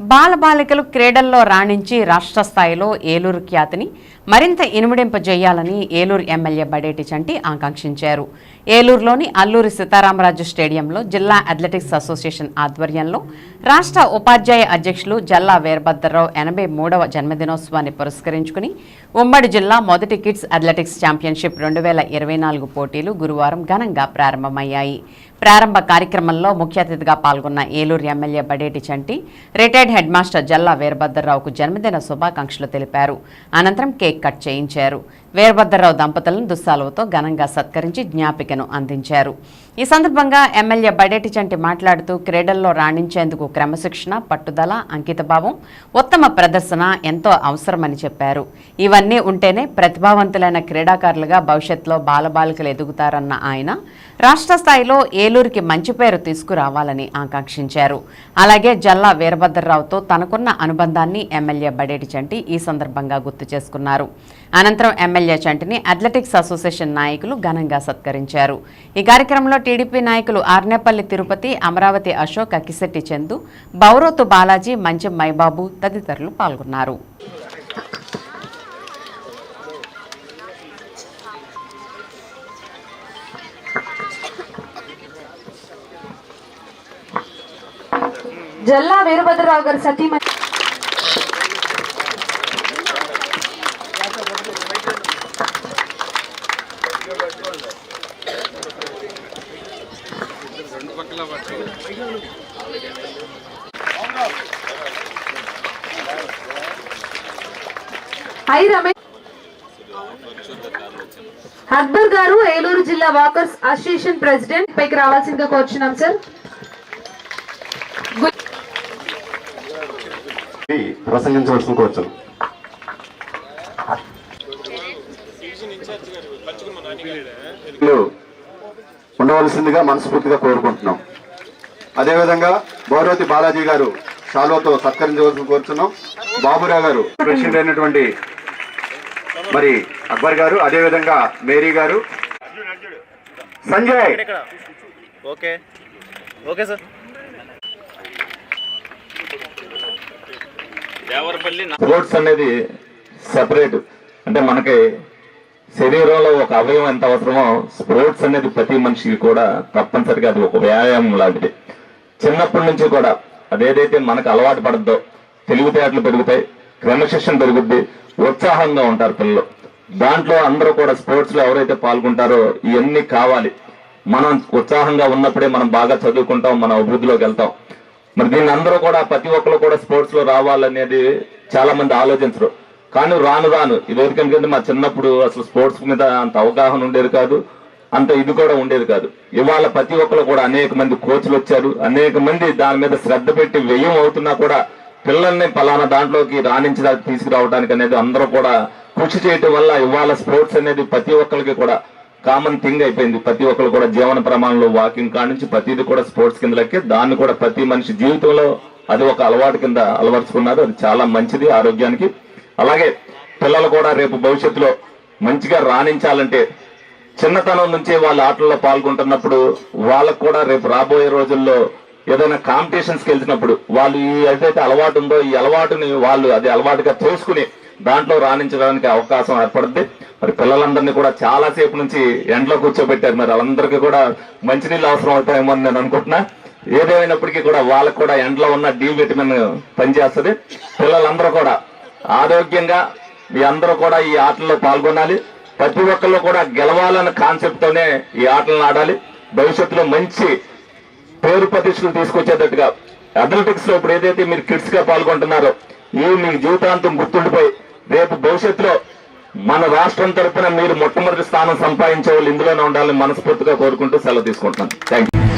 బాలబాలికలు క్రీడల్లో రాణించి రాష్ట్ర స్థాయిలో ఏలూరు ఖ్యాతిని మరింత ఇనుమడింపజేయాలని ఏలూరు ఎమ్మెల్యే బడేటి చంటి ఆకాంక్షించారు. ఏలూరులోని అల్లూరి సీతారామరాజు స్టేడియంలో జిల్లా అథ్లెటిక్స్ అసోసియేషన్ ఆధ్వర్యంలో రాష్ట్ర ఉపాధ్యాయ అధ్యక్షులు జల్లా వీరభద్రరావు ఎనభై మూడవ జన్మదినోత్సవాన్ని పురస్కరించుకుని ఉమ్మడి జిల్లా మొదటి కిడ్స్ అథ్లెటిక్స్ ఛాంపియన్షిప్ రెండు వేల ఇరవై నాలుగు పోటీలు గురువారం ఘనంగా ప్రారంభమయ్యాయి. ప్రారంభ కార్యక్రమంలో ముఖ్య అతిథిగా పాల్గొన్న Eluru MLA Badeti Chanti retired head master Jalla వీరభద్రరావుకు జన్మదిన శుభాకాంక్షలు తెలిపారు. అనంతరం కేక్ కట్ చేయించారు. వీరభద్రరావు దంపతులను దుస్సాలువతో ఘనంగా సత్కరించి జ్ఞాపికను అందించారు. ఈ సందర్భంగా ఎమ్మెల్యే బడేటి చంటి మాట్లాడుతూ క్రీడల్లో రాణించేందుకు క్రమశిక్షణ పట్టుదల అంకితభావం ఉత్తమ ప్రదర్శన ఎంతో అవసరమని చెప్పారు. ఇవన్నీ ఉంటేనే ప్రతిభావంతులైన క్రీడాకారులుగా భవిష్యత్తులో బాలబాలికలు ఎదుగుతారన్న ఆయన రాష్ట్ర స్థాయిలో ఏలూరుకి మంచి పేరు తీసుకురావాలని ఆకాంక్షించారు. అలాగే జల్లా వీరభద్రరావుతో తనకున్న అనుబంధాన్ని ఎమ్మెల్యే బడేటి చంటి ఈ సందర్భంగా గుర్తు చేసుకున్నారు. అనంతరం ఎమ్మెల్యే చంటిని అథ్లెటిక్స్ అసోసియేషన్ నాయకులు ఘనంగా సత్కరించారు. ఈ కార్యక్రమంలో టీడీపీ నాయకులు ఆర్నేపల్లి తిరుపతి అమరావతి అశోక్ అకిశెట్టి చందు బౌరోతు బాలాజీ మంచం మైబాబు తదితరులు పాల్గొన్నారు. జల్లా వీరభద్రరావు గారి సతీమణి హై రమేష్. అక్బర్ గారు ఏలూరు జిల్లా వాకర్స్ అసోసియేషన్ ప్రెసిడెంట్. పైకి రావాల్సిందిగా కోరుచున్నాం సార్. ప్రసంగించవలసిన కోరుచు ఉండవలసిందిగా మనస్ఫూర్తిగా కోరుకుంటున్నాం. అదేవిధంగా గౌరవతి బాలాజీ గారు షాల్వతో సత్కరించవలసిన కోరుచున్నాం. బాబురావు గారు ప్రెసిడెంట్ అయినటువంటి మరి అక్బర్ గారు అదేవిధంగా మేరీ గారు. Sanjay! Okay. Okay sir. Sports అనేది సెపరేట్. అంటే మనకి శరీరంలో ఒక అవయవం ఎంత అవసరమో స్పోర్ట్స్ అనేది ప్రతి మనిషికి కూడా తప్పనిసరిగా అది ఒక వ్యాయామం లాంటిది. చిన్నప్పటి నుంచి కూడా అదేదైతే మనకు అలవాటు పడద్దో తెలివితేటలు పెరుగుతాయి క్రమశిక్షణ పెరుగుద్ది ఉత్సాహంగా ఉంటారు పిల్లలు. దాంట్లో అందరూ కూడా స్పోర్ట్స్లో ఎవరైతే పాల్గొంటారో ఇవన్నీ కావాలి. మనం ఉత్సాహంగా ఉన్నప్పుడే మనం బాగా చదువుకుంటాం మన అభివృద్ధిలోకి వెళ్తాం. మరి దీన్ని అందరూ కూడా ప్రతి ఒక్కరు కూడా స్పోర్ట్స్లో రావాలనేది చాలా మంది ఆలోచించరు. కానీ రాను రాను ఇది ఎందుకంటే మా చిన్నప్పుడు అసలు స్పోర్ట్స్ మీద అంత అవగాహన ఉండేది కాదు అంత ఇది కూడా ఉండేది కాదు. ఇవాళ ప్రతి ఒక్కరు కూడా అనేక మంది కోచ్లు వచ్చారు అనేక మంది దాని మీద శ్రద్ధ పెట్టి వ్యయం అవుతున్నా కూడా పిల్లల్ని పలానా దాంట్లోకి రాణించడానికి తీసుకురావడానికి అనేది అందరూ కూడా కృషి చేయటం వల్ల ఇవాళ స్పోర్ట్స్ అనేది ప్రతి ఒక్కరికి కూడా కామన్ థింగ్ అయిపోయింది. ప్రతి ఒక్కరు కూడా జీవన ప్రమాణంలో వాకింగ్ కానించి ప్రతిది కూడా స్పోర్ట్స్ కింద లెక్కి. దాన్ని కూడా ప్రతి మనిషి జీవితంలో అది ఒక అలవాటు కింద అలవరుచుకున్నారు. అది చాలా మంచిది ఆరోగ్యానికి. అలాగే పిల్లలు కూడా రేపు భవిష్యత్తులో మంచిగా రాణించాలంటే చిన్నతనం నుంచే వాళ్ళ ఆటల్లో పాల్గొంటున్నప్పుడు వాళ్ళకు కూడా రేపు రాబోయే రోజుల్లో ఏదైనా కాంపిటీషన్స్కి వెళ్తున్నప్పుడు వాళ్ళు ఈ ఏదైతే అలవాటు ఉందో ఈ అలవాటుని వాళ్ళు అది అలవాటుగా చేసుకుని దాంట్లో రాణించడానికి అవకాశం ఏర్పడుద్ది. మరి పిల్లలందరినీ కూడా చాలా సేపు నుంచి ఎండలో కూర్చోబెట్టారు. మరి వాళ్ళందరికీ కూడా మంచినీళ్ళు అవసరం అవుతాయేమో అని నేను అనుకుంటున్నా. ఏదేమైనప్పటికీ కూడా వాళ్ళకు కూడా ఎండలో ఉన్న డి విటమిన్ పనిచేస్తుంది. పిల్లలందరూ కూడా ఆరోగ్యంగా మీ అందరూ కూడా ఈ ఆటల్లో పాల్గొనాలి. ప్రతి ఒక్కళ్ళు కూడా గెలవాలన్న కాన్సెప్ట్ తోనే ఈ ఆటలను ఆడాలి. భవిష్యత్తులో మంచి పేరు ప్రతిష్టలు తీసుకొచ్చేటట్టుగా అథ్లెటిక్స్లో ఇప్పుడు ఏదైతే మీరు కిడ్స్గా పాల్గొంటున్నారో ఇవి మీ జీవితాంతం గుర్తుండిపోయి రేపు భవిష్యత్తులో మన రాష్ట్రం తరఫున మీరు మొట్టమొదటి స్థానం సంపాదించే వాళ్ళు ఇందులోనే ఉండాలని మనస్ఫూర్తిగా కోరుకుంటూ సెలవు తీసుకుంటున్నాను. Thank you